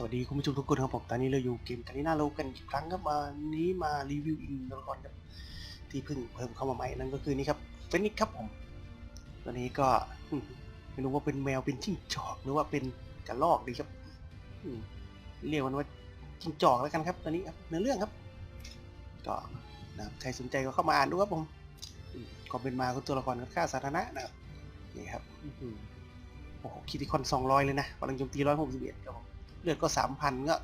สวัสดีคุณผู้ชมทุกคนครับผมตอนนี้เราอยู่เกมกันนี่น่าโลกันอีกครั้งครับวันนี้มารีวิวอินตัวละครครับที่เพิ่งเพิ่มเข้ามาใหม่นั่นก็คือนี่ครับเฟนิกครับผมตัวนี้ก็ไม่รู้ว่าเป็นแมวเป็นจิ้งจอกหรือว่าเป็นกระรอกดีครับเรียกมันว่าจิ้งจอกแล้วกันครับ ตอนนี้ครับเนื้อเรื่องครับ ก็นะครับใครสนใจก็เข้ามาอ่านดูครับผมก็เป็นมาของตัวละครค่าสาธารณะนะครับนี่ครับโอ้โหคิติคอนสองร้อยเลยนะพลังโจมตีร้อยหกสิบเอ็ดครับผม ลือดก็สามพันก็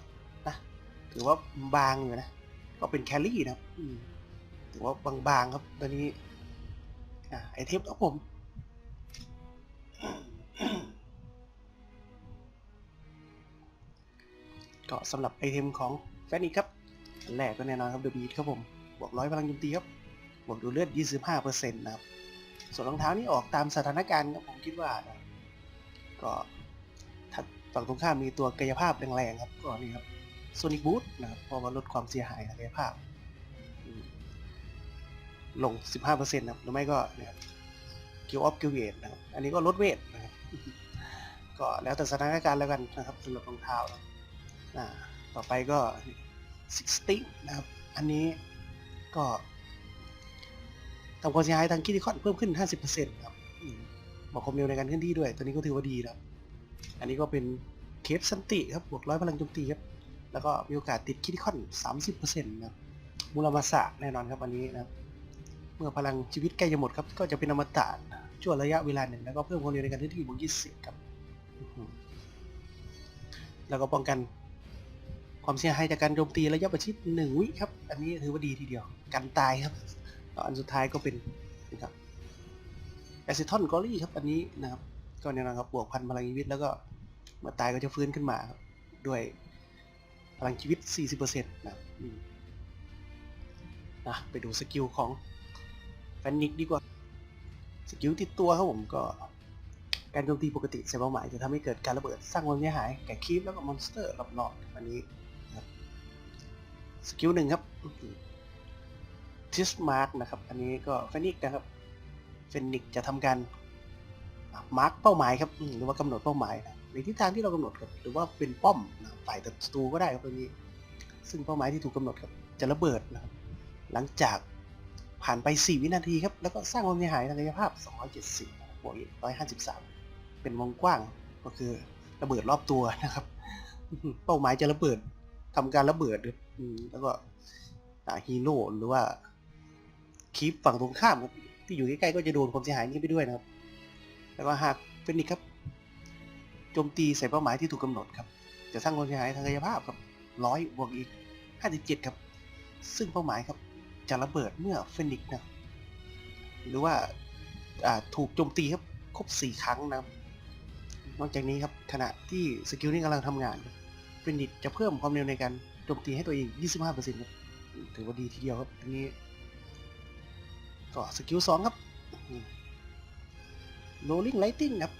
นะถือว่าบางอยู่นะ ก็เป็นแคลรี่นะครับถือว่าบางๆครับตอนนี้อะไอเทมครับผมก็สำหรับไอเทมของแฟนนี่ครับแรกก็แน่นอนครับเดอะบีทครับผมบวกร้อยพลังโจมตีครับบวกดูเลือด 25%นะครับ ส่วนรองเท้านี่ออกตามสถานการณ์ครับผมคิดว่านะก็ ฝั่งตรงข้ามมีตัวกายภาพแรงๆครับก็นี่ครับโซนิกบูทนะครับเพราะว่าลดความเสียหายทางกายภาพ ลง 15%นะครับหรือไม่ก็เนี่ยกิลออฟกิลเวทนะครับอันนี้ก็ลดเวทนะครับก็แล้วแต่สถานการณ์แล้วกันนะครับสำหรับรองเท้านะอ่าต่อไปก็60นะครับ อันนี้ก็ทำความเสียหายทางคิติคอนเพิ่มขึ้น 50%ครับบอกความเร็วในการเคลื่อนที่ด้วย ตัวนี้ก็ถือว่าดีนะครับ อันนี้ก็เป็นเคปสันติครับบวกร้อยพลังโจมตีครับ แล้วก็มีโอกาสติดคิดคอน 30%นะครับมูลมาสะแน่นอนครับอันนี้นะครับ เมื่อพลังชีวิตใกล้จะหมดครับ ก็จะเป็นอมตะช่วงระยะเวลาหนึ่งแล้วก็เพิ่มความเร็วในการเคลื่อนที่บวก20 ครับ แล้วก็ป้องกันความเสียหายจากการโจมตีระยะประชิดหนึ่งวิครับ อันนี้ถือว่าดีทีเดียวกันตายครับอันสุดท้ายก็เป็นนะครับแอซิทอนกอรี่ครับอันนี้นะครับ ก็แน่นอนครับบวกพันพลังชีวิต แล้วก็เมื่อตายก็จะฟื้นขึ้นมาครับด้วยพลังชีวิต 40%นะครับนะไปดูสกิลของแฟนนิกดีกว่า สกิลติดตัวครับผมก็ การโจมตีปกติใส่เป้าหมายจะทำให้เกิดการระเบิดสร้างความเสียหาย แก่คีปแล้วก็มอนสเตอร์รอบๆอันนี้นะสกิลหนึ่งครับทิสมาร์กนะครับ อันนี้ก็แฟนิกนะครับ เฟนิกจะทำการ มาร์กเป้าหมายครับหรือว่ากำหนดเป้าหมายในทิศทางที่เรากำหนดครับหรือว่าเป็นป้อมฝ่ายศัตรูก็ได้ครับตรงนี้ ซึ่งเป้าหมายที่ถูกกำหนดครับจะระเบิดนะครับหลังจากผ่านไป 4 วินาทีครับแล้วก็สร้างความเสียหายทางกายภาพ 270บบวกอีก153 เป็นวงกว้างก็คือระเบิดรอบตัวนะครับ เป้าหมายจะระเบิดทำการระเบิดแล้วก็ฮีโร่หรือว่าคีปฝั่งตรงข้ามที่อยู่ใกล้ๆก็จะโดนความเสียหายนี้ไปด้วยนะครับ แล้วก็หากเป็นอีกครับโจมตีใส่เป้าหมายที่ถูกกำหนดครับ จะสร้างความเสียหายทางกายภาพครับร้อยบวกอีกห้าสิบเจ็ดครับ ซึ่งเป้าหมายครับ จะระเบิดเมื่อเฟนิกซ์นะ หรือว่าถูกโจมตีครับ ครบสี่ครั้งนะนอกจากนี้ครับขณะที่สกิลนี้กำลังทำงานเฟนิกซ์จะเพิ่มความเร็วในการโจมตีให้ตัวเอง 25%ครับถือว่าดีทีเดียวครับอันนี้ ก็สกิลสองครับ rolling lighting ครับ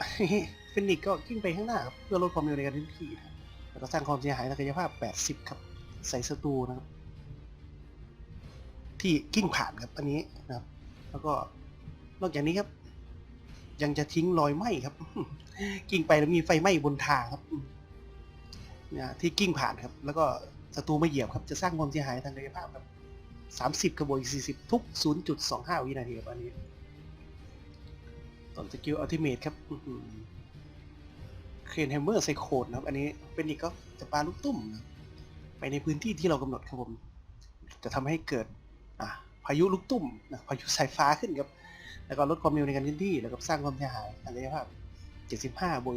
ฟินิกก็กิ้งไปข้างหน้าครับเพื่อลดความเร็วในการเคลื่อนที่นะครับแล้วก็สร้างความเสียหายทางกายภาพ 80 ครับ ใส่ศัตรูนะครับ ที่กิ้งผ่านครับอันนี้นะครับ แล้วก็นอกจากนี้ครับ ยังจะทิ้งรอยไหม้ครับ กิ้งไปแล้วมีไฟไหม้บนทางครับนะที่กิ้งผ่านครับ แล้วก็ศัตรูไม่เหยียบครับ จะสร้างความเสียหายทางกายภาพครับ 30กระบวกอีก40 ทุก 0.25 วินาทีครับอันนี้ ต่อสกิลอัลติเมทครับเคนแฮมเมอร์ไซโคนนะครับ อันนี้เป็นอีกก็จะปาลูกตุ้มนะไปในพื้นที่ที่เรากำหนดครับผม จะทำให้เกิดอะพายุลูกตุ้มนะพายุสายฟ้าขึ้นครับ แล้วก็ลดความเร็วในการเคลื่อนที่ แล้วก็สร้างความเสียหายทางกายภาพ75บวก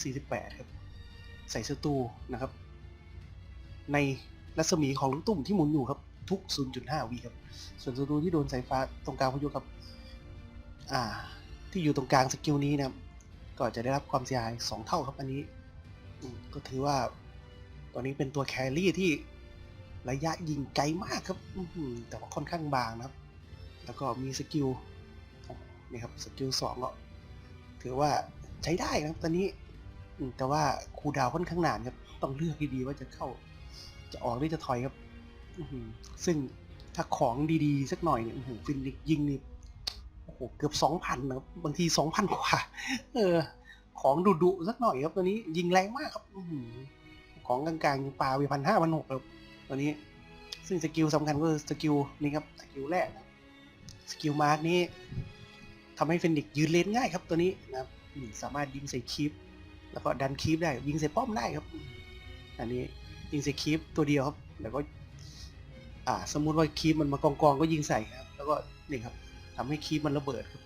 48 ครับ ใส่ศัตรูนะครับ ในรัศมีของลูกตุ้มที่หมุนอยู่ครับ ทุก 0.5วิครับ ส่วนศัตรูที่โดนสายฟ้าตรงกลางพายุครับ อ่า ที่อยู่ตรงกลางสกิลนี้นะครับ ก็จะได้รับความเสียหาย2เท่าครับอันนี้ ก็ถือว่าตอนนี้เป็นตัวแครี่ที่ระยะยิงไกลมากครับแต่ว่าค่อนข้างบางนะครับ แล้วก็มีสกิลนี่ครับสกิลสองก็ถือว่าใช้ได้นะครับตอนนี้แต่ว่าคูดาวค่อนข้างนานครับต้องเลือกดีๆว่าจะเข้าจะออกหรือจะถอยครับซึ่งถ้าของดีๆ สักหน่อยเนี่ยโอ้โหฟินิกยิงนี่ หเกือบสองพันนะครับบางทีสองพันกว่า เออ ของดุดุสักหน่อยครับตัวนี้ยิงแรงมากครับอของกลางๆยังปาไปพันห้าพันหกครับตัวนี้ ซึ่งสกิลสำคัญก็คือสกิลนี่ครับสกิลแรกสกิลมาร์กนี้ทำให้เฟนิกยืนเลนง่ายครับตัวนี้นะครับสามารถยิงใส่คีปแล้วก็ดันคีปได้ยิงใส่ป้อมได้ครับ อันนี้ยิงใส่คีปตัวเดียวครับแล้วก็ อ่า สมมุติว่าคีปมันมากองกองๆก็ยิงใส่ครับ แล้วก็นี่ครับ ทำให้คีปมันระเบิดครับ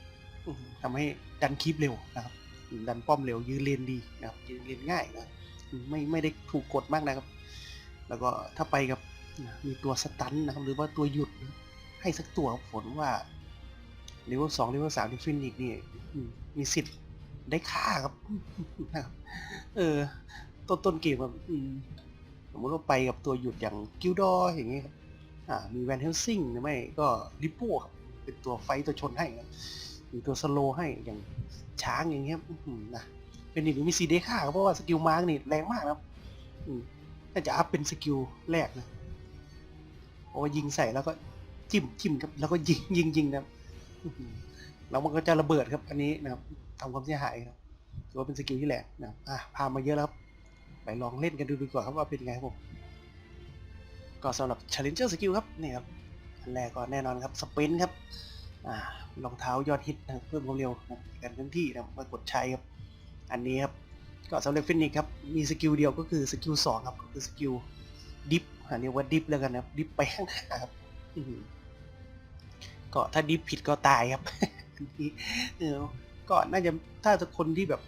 อืมทำให้ดันคีปเร็วนะครับอืมดันป้อมเร็วยืนเลนดีนะครับยืนเลนง่ายนะครับอืมไม่ไม่ได้ถูกกดมากนะครับ แล้วก็ถ้าไปกับมีตัวสตันนะครับ หรือว่าตัวหยุดให้สักตัวครับผลว่าเลเวลสองเลเวลสามที่ฟินิกซ์นี่อืมมีสิทธิ์ได้ค่าครับนะครับ เออ ต้นต้นเกมแบบอืมสมมติว่าไปกับตัวหยุดอย่างกิลดอร์อย่างเงี้ยครับอ่ามีแวนเฮลซิงหรือไม่ก็ริปโป้ครับ เป็นตัวไฟตัวชนให้ครับมีตัวสโลให้อย่างช้างอย่างเงี้ยนะเป็นอีกมีซีเดค่าครับเพราะว่าสกิลมาร์กนี่แรงมากนะครับน่าจะอัพเป็นสกิลแรกนะเพราะว่ายิงใส่แล้วก็จิ้มจิ้มครับแล้วก็ยิงยิงยิงนะแล้วมันก็จะระเบิดครับ อันนี้นะครับทำความเสียหายครับถือว่าเป็นสกิลที่แรงนะอะพามาเยอะแล้วครับไปลองเล่นกันดูดีกว่าครับว่าเป็นไงครับผมก็สำหรับ Challenger Skill ครับนี่ครับ แรกก็แน่นอนครับสปรินครับรองเท้ายอดฮิตนะเพิ่มความเร็วนะครับกันทั้งที่นะมากดใช้ครับ อันนี้ครับก็สำหรับฟินิกครับมีสกิลเดียวก็คือสกิลสองครับก็คือสกิลดิฟอันนี้ว่าดิฟแล้วกันนะครับดิฟไปข้างหน้าครับก็ถ้าดิฟผิดก็ตายครับอันนี้เออก็น่าจะถ้าคนที่แบบ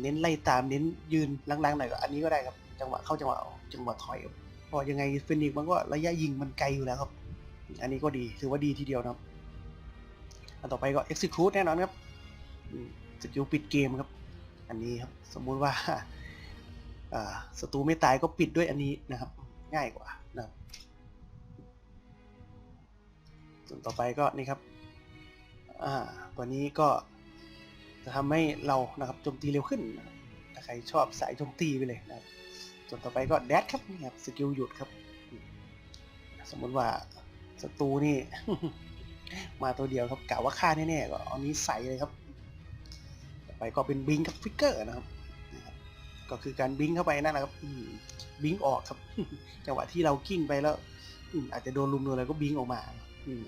เน้นไล่ตามเน้นยืนลังๆหน่อยก็อันนี้ก็ได้ครับ จังหวะเข้าจังหวะจังหวะถอยพอยังไงฟินิกมันก็ระยะยิงมันไกลอยู่แล้วครับ อันนี้ก็ดีถือว่าดีทีเดียวนะครับ อันต่อไปก็ execute แน่นอนครับสกิลปิดเกมครับ อันนี้ครับ สมมุติว่าศัตรูไม่ตายก็ปิดด้วยอันนี้นะครับ ง่ายกว่านะครับส่วนต่อไปก็นี่ครับตัวนี้ก็จะทำให้เรานะครับโจมตีเร็วขึ้นถ้าใครชอบสายโจมตีไปเลยนะครับ ส่วนต่อไปก็แดดครับนี่ครับสกิลหยุดครับ สมมติว่า ศัตรูนี่ มาตัวเดียวครับกะว่าฆ่าแน่ๆก็เอานี้ใส่เลยครับ ไปก็เป็นบิงกับฟิกเกอร์นะครับก็คือการบิงเข้าไปนั่นแหละครับบิงออกครับจังหวะที่เรากิ้งไปแล้วอาจจะโดนลุมโดนอะไรก็บิงออกมา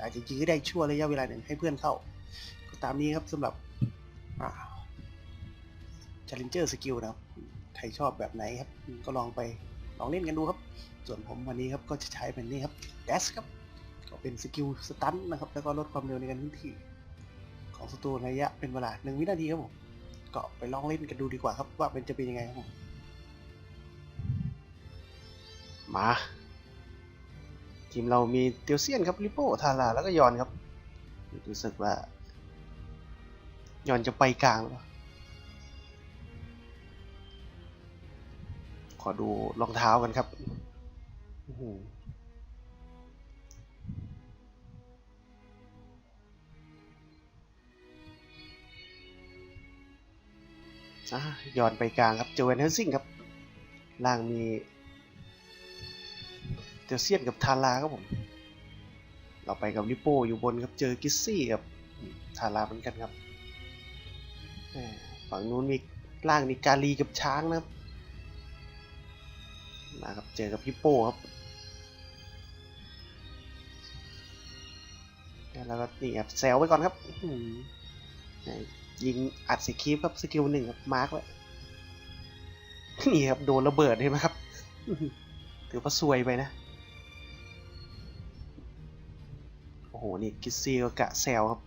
อาจจะยื้อได้ชั่วระยะเวลาหนึ่งให้เพื่อนเข้า ก็ตามนี้ครับสำหรับอ่า Challenger Skill นะครับใครชอบแบบไหนครับ ก็ลองไปลองเล่นกันดูครับ ส่วนผมวันนี้ครับก็จะใช้เป็นนี่ครับ Dash ครับ เป็นสกิลสตันนะครับ แล้วก็ลดความเร็วในการเคลื่อนที่ของศัตรูระยะเป็นเวลาหนึ่งวินาทีครับผมก็ไปลองเล่นกันดูดีกว่าครับ ว่าเป็นจะเป็นยังไงครับผมมา ทีมเรามีเตียวเซียนครับลิโป้ทาราแล้วก็ยอนครับรู้สึกว่ายอนจะไปกลางหรือเปล่าขอดูรองเท้ากันครับอื้อหื อะย้อนไปกลางครับเจอแวนเฮลซิงครับ ล่างมีเตียวเซียนกับทาราครับผม เราไปกับลิโป้อยู่บนครับเจอกิซซี่กับทาราเหมือนกันครับ ฝั่งนู้นมีล่างมีกาลีกับช้างนะครับมาครับเจอกับฮิปโป้ครับ แล้วก็นี่ครับแซวไว้ก่อนครับ ยิงอัดสคริปครับสกิลหนึ่งครับมาร์กไว้นี่ครับโดนระเบิดเห็นไหมครับถือว่าซวยไปนะ โอ้โห นี่กิซี่ก็กะแซวครับ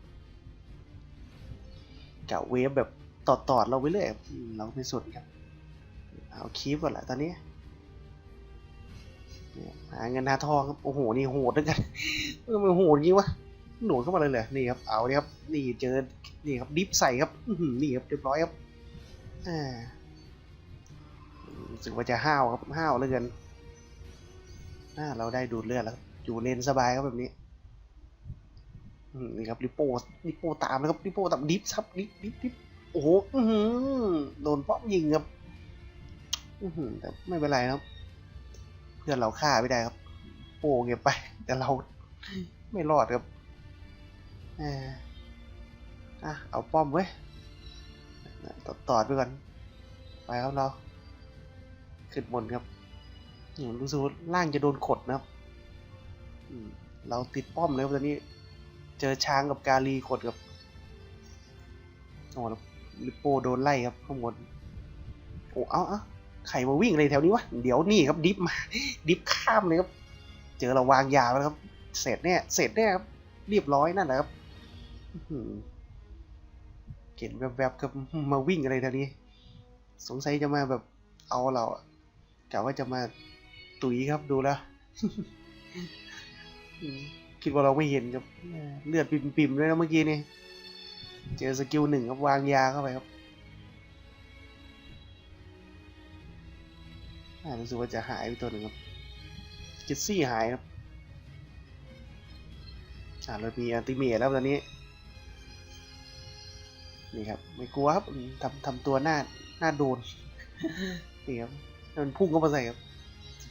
กะเวฟแบบตอดๆเราไปเรื่อยเราไม่สนครับ เอาคีฟก่อนแหละตอนนี้เนี่ยหาเงินหาทองครับ โอ้โห นี่โหดด้วยกันมันโหดจริงวะ หนูเข้ามาเลยเลยนี่ครับเอาเนี่ยครับนี่เจอนี่ครับดิฟใส่ครับนี่ครับเรียบร้อยครับอ่ารู้สึกว่าจะห้าวครับห้าวเหลือเกินอ่าเราได้ดูดเลือดแล้วอยู่เลนสบายครับแบบนี้นี่ครับริโป้ริโป้ตามนะครับริโป้ตามดิฟครับดิฟดิฟดิฟโอ้โหโดนป้อมยิงครับอือหือแต่ไม่เป็นไรครับเพื่อนเราฆ่าไม่ได้ครับ โป้เก็บไป แต่เราไม่รอดครับ อะเอาป้อมไว้ยตอดตอดไปก่อน ไปครับเรา ขึ้นบนครับอืมรู้สึกว่าล่างจะโดนขดนะครับเราติดป้อมเลยตอนนี้ เจอช้างกับกาลีขดกับโอ้แล้วลิปโป้โดนไล่ครับข้างบนโอ้เอาเอาใครมาวิ่งอะไรแถวนี้วะ เดี๋ยวนี่ครับดิฟมาดิฟข้ามเลยครับ เจอเราวางยาแล้วครับ เสร็จแน่เสร็จแน่ครับเรียบร้อยนั่นแหละครับ เห็นแวบๆครับมาวิ่งอะไรแถวนี้ สงสัยจะมาแบบเอาเรากะว่าจะมาตุ๋ยครับดูแล้วคิดว่าเราไม่เห็นครับเลือดปิ่มๆด้วยนะเมื่อกี้นี่เจอสกิลหนึ่งครับวางยาเข้าไปครับอ่ารู้สึกว่าจะหายไปตัวหนึ่งครับจิตซี่หายครับอ่าเรามีอันติเมทแล้วตอนนี้ นี่ครับ ไม่กลัวครับอืมทำทำตัวหน้าหน้าโดนนี่ครับแล้วมันพุ่งเข้ามาใส่ครับ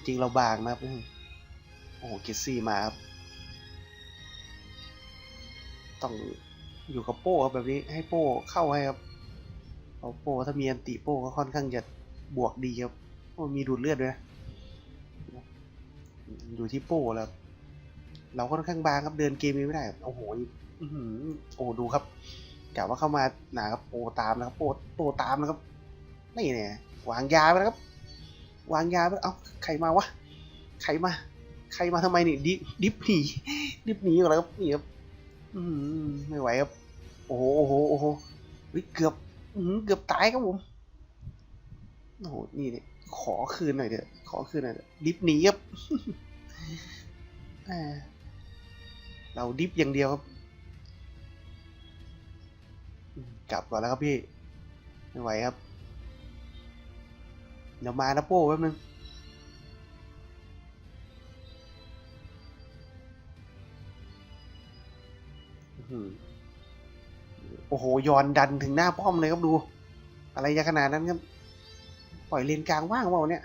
จริงเราบางนะครับอืมโอ้โหกิซซี่มาครับ ต้องอยู่กับโป้ครับแบบนี้ให้โป้เข้าให้ครับเอาโป้ถ้ามีอันติโป้ก็ค่อนข้างจะบวกดีครับโอ้มีดูดเลือดด้วยนะอยู่ที่โป้แล้วครับเราค่อนข้างบางครับเดินเกมนี้ไม่ได้ครับโอ้โหอื้อหือโอ้ดูครับ กะว่าเข้ามาหนาครับโปตามนะครับโป้โปตามนะครับนี่เนี่ยวางยาไปแล้วครับ วางยาไปเอ้าใครมาวะใครมาใครมาทำไมนี่ดิดิฟหนีดิฟหนีก่อนแล้วครับนี่ครับอืมไม่ไหวครับ โอ้โหโอ้โหโอ้โหเฮ้ยเกือบอืมเกือบตายครับผมโอ้โหนี่เนี่ยขอคืนหน่อยเถอะขอคืนหน่อยเถอะดิฟหนีครับอ่าเราดิฟอย่างเดียวครับ กลับก่อนแล้วครับพี่ ไม่ไหวครับ เดี๋ยวมานะโป้แป๊บนึงโอ้โหยอนดันถึงหน้าป้อมเลยครับดู อะไรจะขนาดนั้นครับ ปล่อยเลนกลางว่างเปล่าเนี่ย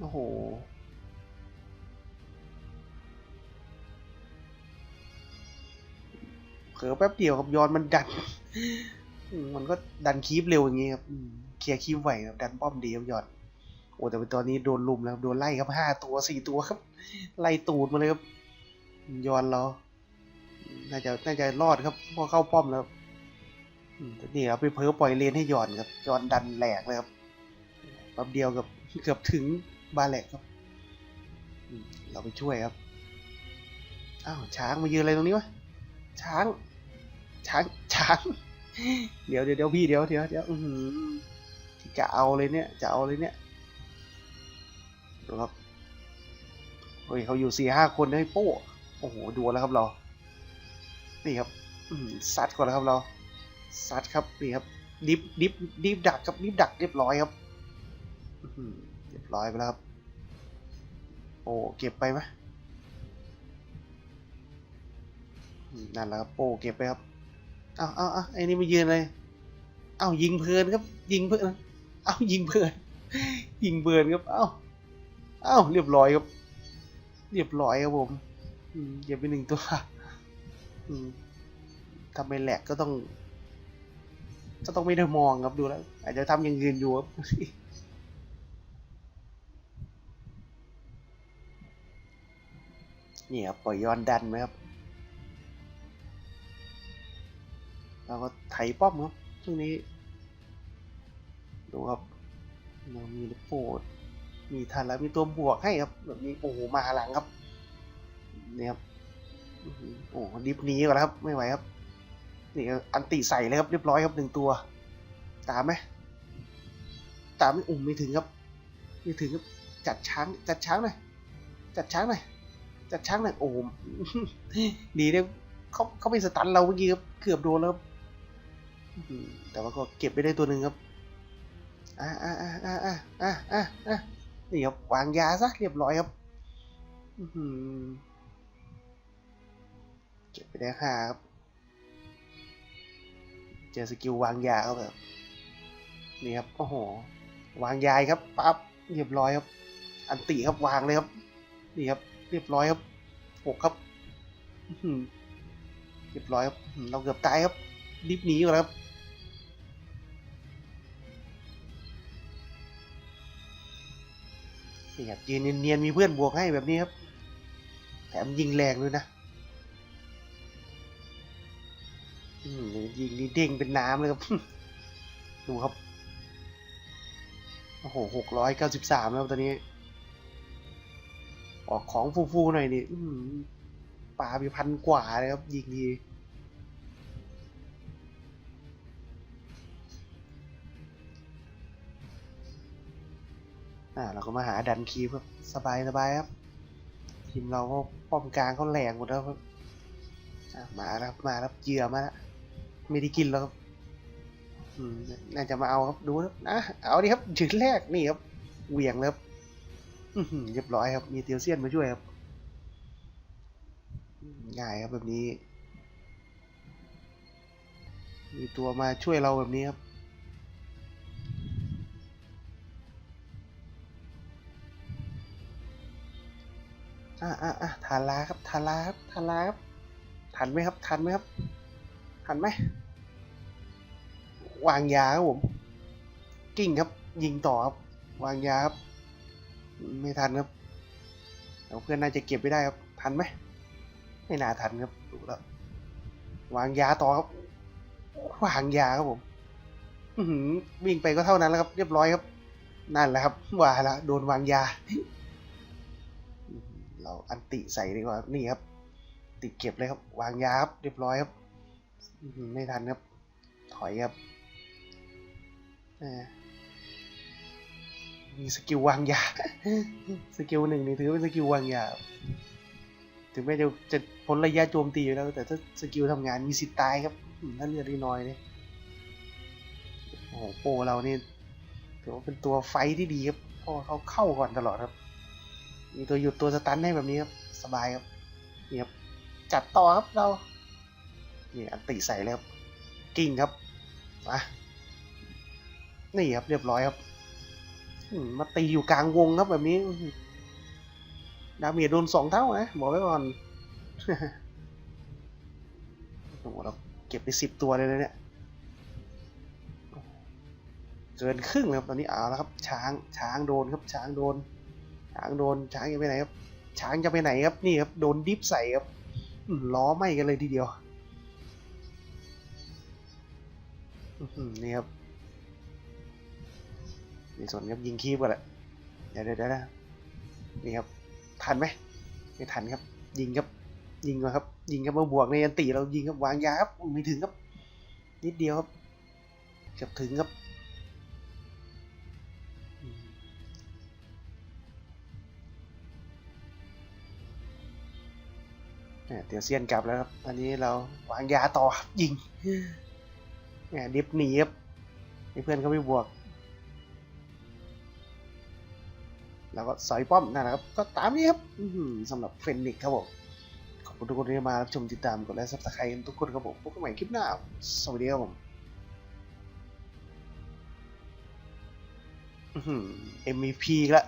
โอ้โห เผลอแป๊บเดียวครับยอนมันดัน มันก็ดันคีบเร็วอย่างงี้ครับเคลียร์คีบไหวครับดันป้อมดีครับยอนโอ้แต่เป็นตอนนี้โดนลุมแล้วโดนไล่ครับห้าตัวสี่ตัวครับ ไล่ตูดมาเลยครับยอนเราน่าจะน่าจะรอดครับพอเข้าป้อมแล้วนี่ครับไปเพ้อปล่อยเลนให้ยอนครับยอนดันแหลกเลยครับแป๊บเดียวกับเกือบถึงบาแหลกครับเราไปช่วยครับอ้าวช้างมายืนอะไรตรงนี้วะช้าง ช้างช้างเดี๋ยวเดี๋ยวเดี๋ยวพี่เดี๋ยวเดี๋ยวเดี๋ยวอือจะเอาเลยเนี่ย จะเอาเลยเนี่ยดูครับเฮ้ยเขาอยู่สี่ห้าคนให้โป้โอ้โหดูแล้วครับเรา นี่ครับ อืมซัดก่อนแล้วครับเราซัดครับนี่ครับดิฟดิฟดิฟดักครับดิฟดักเรียบร้อยครับเรียบร้อยไปแล้วครับ โอ้เก็บไปไหมอืมนั่นแหละครับโป้เก็บไปครับ อ้าวอ้าวอ้าวไอ้นี่มายืนเลยอ้าวยิงเพลินครับ ยิงเพลินอ้าวยิงเพลินยิงเพลินครับอ้าวอ้าวเรียบร้อยครับ เรียบร้อยครับผมอืมเก็บไปหนึ่งตัวอืมทำไมแหลกก็ต้อง ก็ต้องไม่ได้มองครับดูแล้ว อาจจะทำอย่างอื่นอยู่ครับนี่ครับปล่อยย้อนดันไหมครับ แล้วก็ไถป้อมครับช่วงนี้ ดูครับเรามีลูกโปดมีทันแล้วมีตัวบวกให้ครับ แบบนี้โอ้โหมาหลังครับเนี่ยครับโอ้โหดิฟนี้ก่อนครับ ไม่ไหวครับ นี่อันติใส่เลยครับเรียบร้อยครับหนึ่งตัว ตามไหมตามไม่อุ่มไม่ถึงครับไม่ถึงครับจัดช้างจัดช้างหน่อยจัดช้างหน่อยจัดช้างหน่อยโอ้ดีเนี่ยเขาเขาไปสตันเราเมื่อกี้ครับเกือบโดนแล้ว แต่ว่าก็เก็บไปได้ตัวหนึ่งครับ อ่าอ่าอ่าอ่าอ่าอ่าอ่าอ่านี่ครับวางยาซะเรียบร้อยครับเก็บไปได้ห้าครับ เจอสกิลวางยาเขาแบบนี่ครับโอ้โห วางยายครับปั๊บเรียบร้อยครับ อันติครับวางเลยครับ นี่ครับ เรียบร้อยครับหกครับเรียบร้อยครับ เราเกือบตายครับดิฟหนีก่อนครับ นี่ครับยืนเนียนๆมีเพื่อนบวกให้แบบนี้ครับ แถมยิงแรงด้วยนะยิงนี่เด้งเป็นน้ำเลยครับ ดูครับ โอ้โหหกร้อยเก้าสิบสามแล้วตอนนี้ ออกของฟูๆหน่อยนี่ปลาไปพันกว่าเลยครับ ยิงที อ่าเราก็มาหาดันคีบครับสบายสบายครับทีมเราก็ป้อมกลางเขาแรงหมดแล้วครับอะมาแล้วครับมาแล้วเยื่อมาแล้วไม่ได้กินแล้วครับอืมน่าจะมาเอาครับดูครับนะเอาดิครับจุดแรกนี่ครับเหวี่ยงแล้วครับอื้อหือเรียบร้อยครับ มีเตียวเซียนมาช่วยครับง่ายครับแบบนี้ มีตัวมาช่วยเราแบบนี้ครับ อ่าอ่าอ่าทาราครับทาราครับทาราครับทันไหมครับทันไหมครับทันไหมวางยาครับผมกิ้งครับ ยิงต่อครับวางยาครับไม่ทันครับเพื่อนน่าจะเก็บไม่ได้ครับ ทันไหมไม่น่าทันครับดูแล้ววางยาต่อครับวางยาครับผมอืวิ่งไปก็เท่านั้นแล้วครับ เรียบร้อยครับ นั่นแหละครับว่าล้วโดนวางยา เราอันติใส่ดีกว่านี่ครับ ติดเก็บเลยครับ วางยาครับเรียบร้อยครับ ไม่ทันครับ ถอยครับมีสกิลวางยา สกิลหนึ่งนี่ถือเป็นสกิลวางยา ถึงแม้จะจะพ้นระยะโจมตีอยู่แล้ว แต่ถ้าสกิลทำงานมีสิทธิ์ตายครับอืมถ้าเลือดน้อยเนี่ยโอ้โหโปรเรานี่ถือว่าเป็นตัวไฟที่ดีครับเพราะเขาเข้าก่อนตลอดครับ มีตัวหยุดตัวสตันให้แบบนี้ครับ สบายครับนี่ครับจัดต่อครับเรานี่อันติใส่เลยครับกิ้งครับมานี่ครับเรียบร้อยครับมาตีอยู่กลางวงครับแบบนี้ ดาเมจโดนสองเท่านะบอกไว้ก่อนโอ้โหเราเก็บไปสิบตัวเลยนะเนี่ยเกินครึ่งแล้วครับตอนนี้เอาแล้วครับ ช้างช้างโดนครับช้างโดน ช้างโดนช้างจะไปไหนครับ ช้างจะไปไหนครับนี่ครับโดนดิฟใส่ครับล้อไหมกันเลยทีเดียวนี่ครับในส่วนครับยิงคีบกันแหละเดี๋ยวเดี๋ยวเดี๋ยวนะนี่ครับทันไหมไม่ทันครับ ยิงครับยิงก่อนครับ ยิงครับมาบวกในอันตีเรายิงครับวางยาครับไม่ถึงครับนิดเดียวครับเกือบถึงครับ เนี่ยเตียวเซียนกลับแล้วครับตอนนี้เราวางยาต่อครับยิงเนี่ยดิฟหนีครับเพื่อนเขาไม่บวก แล้วก็สอยป้อมนั่นแหละครับ ก็ตามนี้ครับสำหรับเฟนนิกครับผม ขอบคุณทุกคนที่มารับชมติดตามกดไลค์ซับสไครต์ทุกคนครับผม พบกันใหม่คลิปหน้า สวัสดีครับผมอื้อหือ MVP อีละ